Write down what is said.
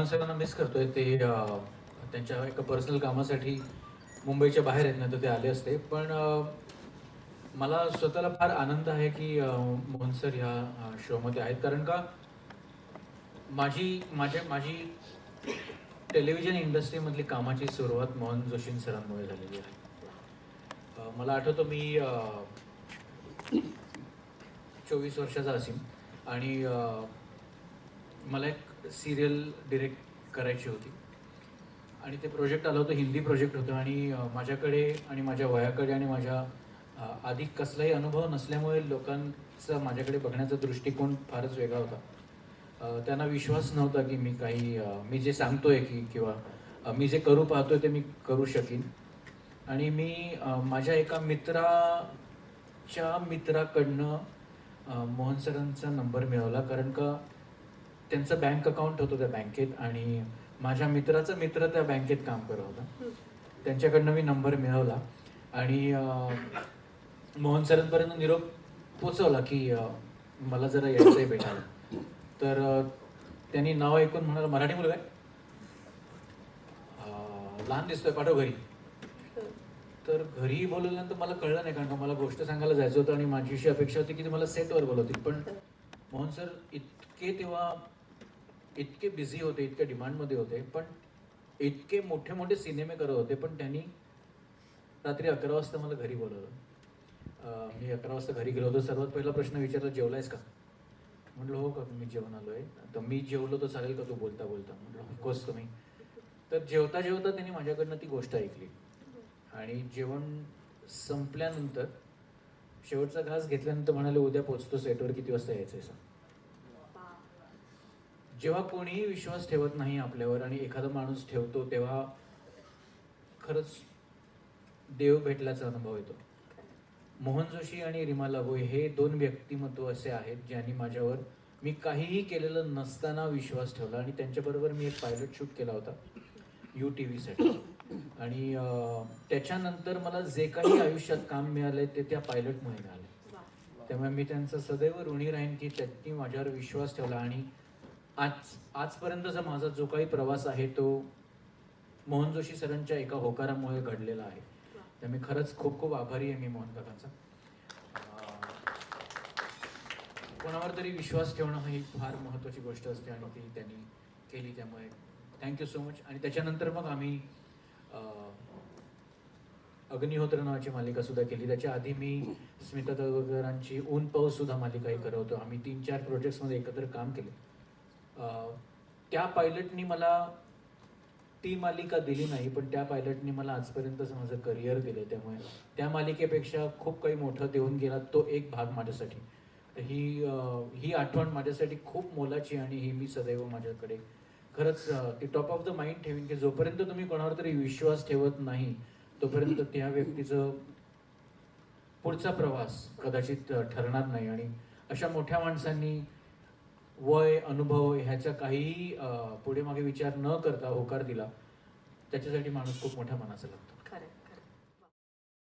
मोहन सरांना मिस करतोय ते त्यांच्या एका पर्सनल कामासाठी मुंबईच्या बाहेर आहेत ना तर ते आले असते. पण मला स्वतःला फार आनंद आहे की मोहन सर ह्या शोमध्ये आहेत. कारण का माझी माझ्या माझी टेलिव्हिजन इंडस्ट्रीमधली कामाची सुरुवात मोहन जोशी सरांमुळे झालेली आहे. मला आठवतं मी चोवीस वर्षाचा असीन आणि मला एक सिरियल डिरेक्ट करायची होती. आणि ते प्रोजेक्ट आलं होतं हिंदी प्रोजेक्ट होतं. आणि माझ्याकडे आणि माझ्या वयाकडे आणि माझ्या आधी कसलाही अनुभव नसल्यामुळे लोकांचा माझ्याकडे बघण्याचा दृष्टिकोन फारच वेगळा होता. त्यांना विश्वास नव्हता की मी काही मी जे सांगतोय की किंवा मी जे करू पाहतोय ते मी करू शकीन. आणि मी माझ्या एका मित्राच्या मित्राकडनं मोहन सरांचा नंबर मिळवला कारण का त्यांचं बँक अकाउंट होतं त्या बँकेत आणि माझ्या मित्राचा मित्र त्या बँकेत काम करत होता. त्यांच्याकडनं मी नंबर मिळवला आणि मोहन सरांपर्यंत निरोप पोचवला की मला जरा यायचं आहे भेटायला. तर त्यांनी नाव ऐकून म्हणाला मराठी मुलगा आहे? लहान दिसतोय पाठव घरी. तर घरी बोलवल्यानंतर मला कळलं नाही कारण का मला गोष्ट सांगायला जायचं होतं आणि माझी अशी अपेक्षा होती की ते मला सेटवर बोलवतील. पण मोहन सर इतके तेव्हा इतके बिझी होते इतके डिमांडमध्ये होते पण इतके मोठे मोठे सिनेमे करत होते पण त्यांनी रात्री अकरा वाजता मला घरी बोलवलं. मी अकरा वाजता घरी गेलो होतो. सर्वात पहिला प्रश्न विचारला जेवलायस का? म्हटलं हो का मी जेवण आलो आहे तर मी जेवलो तर चालेल का तू बोलता बोलता? म्हटलं ऑफकोर्स तुम्ही. तर जेवता जेवता त्यांनी माझ्याकडनं ती गोष्ट ऐकली. आणि जेवण संपल्यानंतर शेवटचा घास घेतल्यानंतर म्हणाले उद्या पोचतो सेटवर किती वाजता यायचं आहे सांग. जेव्हा कोणीही विश्वास ठेवत नाही आपल्यावर आणि एखादा माणूस ठेवतो तेव्हा खरंच देव भेटल्याचा अनुभव येतो. मोहन जोशी आणि रिमा लागोई हे दोन व्यक्तिमत्व असे आहेत ज्यांनी माझ्यावर मी काहीही केलेलं नसताना विश्वास ठेवला आणि त्यांच्याबरोबर मी एक पायलट शूट केला होता यू टी व्हीसाठी आणि त्याच्यानंतर मला जे काही आयुष्यात काम मिळालंय ते त्या पायलटमुळे मिळाले. त्यामुळे मी त्यांचा सदैव ऋणी राहीन की त्यांनी माझ्यावर विश्वास ठेवला आणि आज आजपर्यंतचा माझा जो काही प्रवास आहे तो मोहन जोशी सरांच्या एका होकारामुळे घडलेला आहे. त्यामुळे खरंच खूप खूप आभारी आहे मी मोहन काकांचा. कोणावर तरी विश्वास ठेवणं ही फार महत्त्वाची गोष्ट असते आणि ती त्यांनी केली त्यामुळे थँक्यू सो मच आणि त्याच्यानंतर मग आम्ही अग्निहोत्र नावाची मालिका सुद्धा केली. त्याच्या आधी मी स्मिता तळवकरांची ऊन पाऊस सुद्धा मालिकाही करवतो होतो. आम्ही तीन चार प्रोजेक्ट्समध्ये एकत्र काम केले. त्या पायलटनी मला ती मालिका दिली नाही पण त्या पायलटनी मला आजपर्यंतच माझं करिअर दिलं त्यामुळे. त्या मालिकेपेक्षा खूप काही मोठं देऊन गेला तो एक भाग माझ्यासाठी. तर ही ही आठवण माझ्यासाठी खूप मोलाची आणि ही मी सदैव माझ्याकडे खरंच ती टॉप ऑफ द माइंड ठेवीन की जोपर्यंत तुम्ही कोणावर तरी विश्वास ठेवत नाही तोपर्यंत त्या व्यक्तीचं पुढचा प्रवास कदाचित ठरणार नाही. आणि अशा मोठ्या माणसांनी वय अनुभव ह्याचा काहीही पुढे मागे विचार न करता होकार दिला त्याच्यासाठी माणूस खूप मोठ्या मनाचा लागतो.